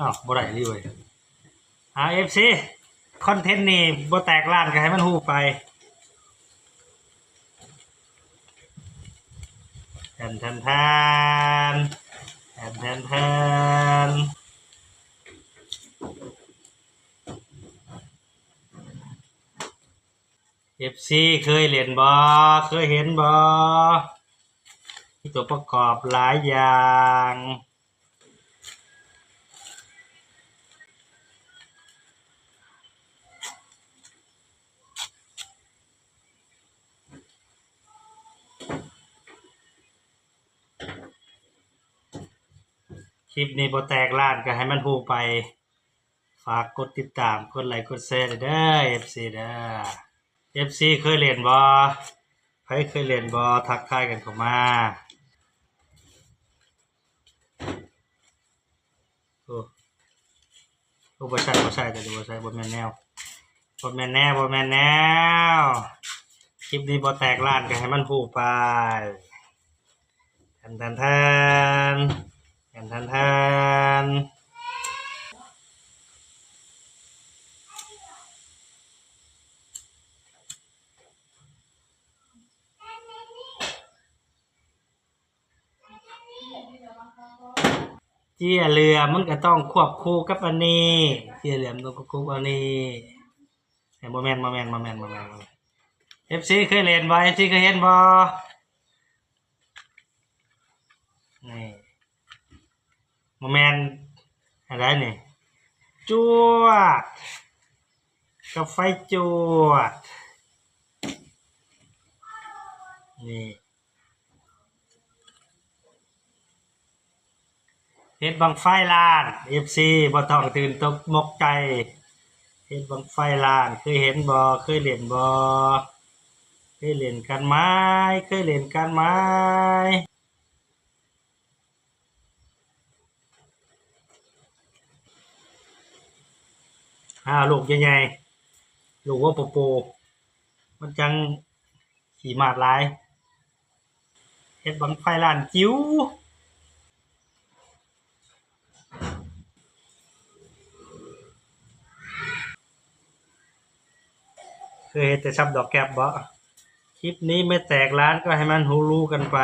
อ้าวบ่ได้ดิเว้ยอ่า FC คอนเทนต์นี่บ่แตกล้านก็ให้มันฮู้ไปแทนแทนแทนแทนแทนแทนเอฟซีเคยเล่นบอเคยเห็นบอตัวประกอบหลายอย่าง คลิปนี้บ่แตกล้านก็ให้มันฮูไป ฝากกดติดตามกดไลค์กดแชร์เด้อ FC เด้อ FC เคยเล่นบ่ใครเคยเล่นบ่ทักทายกันเข้ามาโอ้โอ้บ่ใช่บ่ใช่แต่บ่ใช่บ่แม่นแนวบ่แม่นแนวบ่แม่นแนวคลิปนี้บ่แตกล้านก็ให้มันฮูไปทันทันทัน แทนแทนแทนเจียเรือมันก็ต้องควบคู่กับอันนี้เจียเรือมันต้องควบคู่กับอันนี้เห็นโมเมนต์โมเมนต์โมเมนต์โมเมนต์เอฟซีเคยเล่นบ่เอฟซีเคยเห็นบ่นี่ โมเมนต์อะไรนี่จวดกับไฟจวด นี่เฮ็ดบังไฟลาน FC บ่ต้องตื่นตกมกใจเฮ็ดบังไฟลาน เคยเห็นบ่เคยเล่นบ่เคยเล่นกันไหมเคยเล่นกันไหม อ่าลูกใหญ่ๆลูกว่าโปโป มันจังขี่มาดลายเฮ็ดบังไฟล้านจิ๋วเคยเฮ็ดแต่ซับดอกแก็บบ่คลิปนี้ไม่แตกร้านก็ให้มันหูรู้กันไป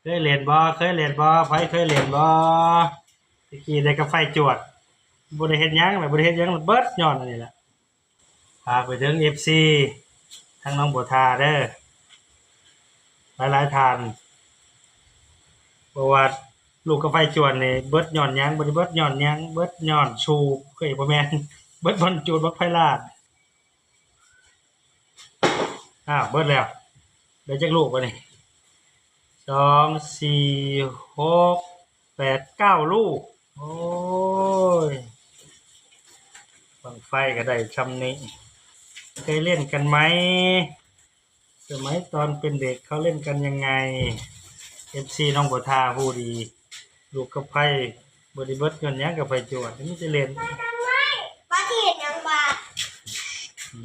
เคยเล่นบ่เคยเล่นบ่ไผเคยเล่นบ่ กี้ได้กับไฟจวดบ่ได้เฮ็ดยังเลยบ่ได้เฮ็ดยังเบิดย้อนอันนี้แหละฝาไปถึง FC ทั้งน้องบัวทาเด้อหลายๆทานเพระว่าลูกกับไฟจวดนี่เบิดย้อนยังบ่ได้เบิดย้อนยังเบิดย้อนชูเคยบ่แม่นเบิดบอลจูดบักไฟลาดอ้าวเบิดแล้วได้จักลูกบ่นี่สองสี่หกแปดเก้าลูก โอ้ยบังไฟก็ได้ชำนี้เคยเล่นกันไหมสมัยตอนเป็นเด็กเขาเล่นกันยังไงเอฟซีน้องบัวทาผู้ดีลูกกับไฟบริเบิร์ตกันยังกับไฟจวดนี่จะเล่นป้าที่เห็นยังบ้า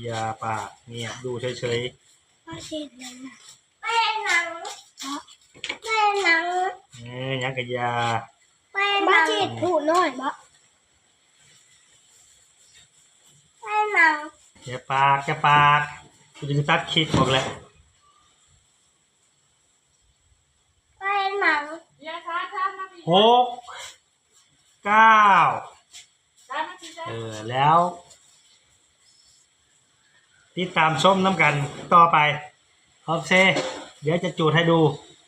อยาปากเงียบดูเฉยป้าที่เห็นยังไม่เห็นหนังไม่เห็นหนังๆเอ้ยยังกับยา ไม่เห็นหนังป้าที่พูดน้อยบ้าไม่เห็นหนังอย่าปากอย่าปากกูจะตัดคลิปบอกแล้วไม่เห็นหนังหกเก้าเออแล้ว ติดตามชมน้ำกันต่อไปโอเคเดี๋ยวจะจูดให้ดู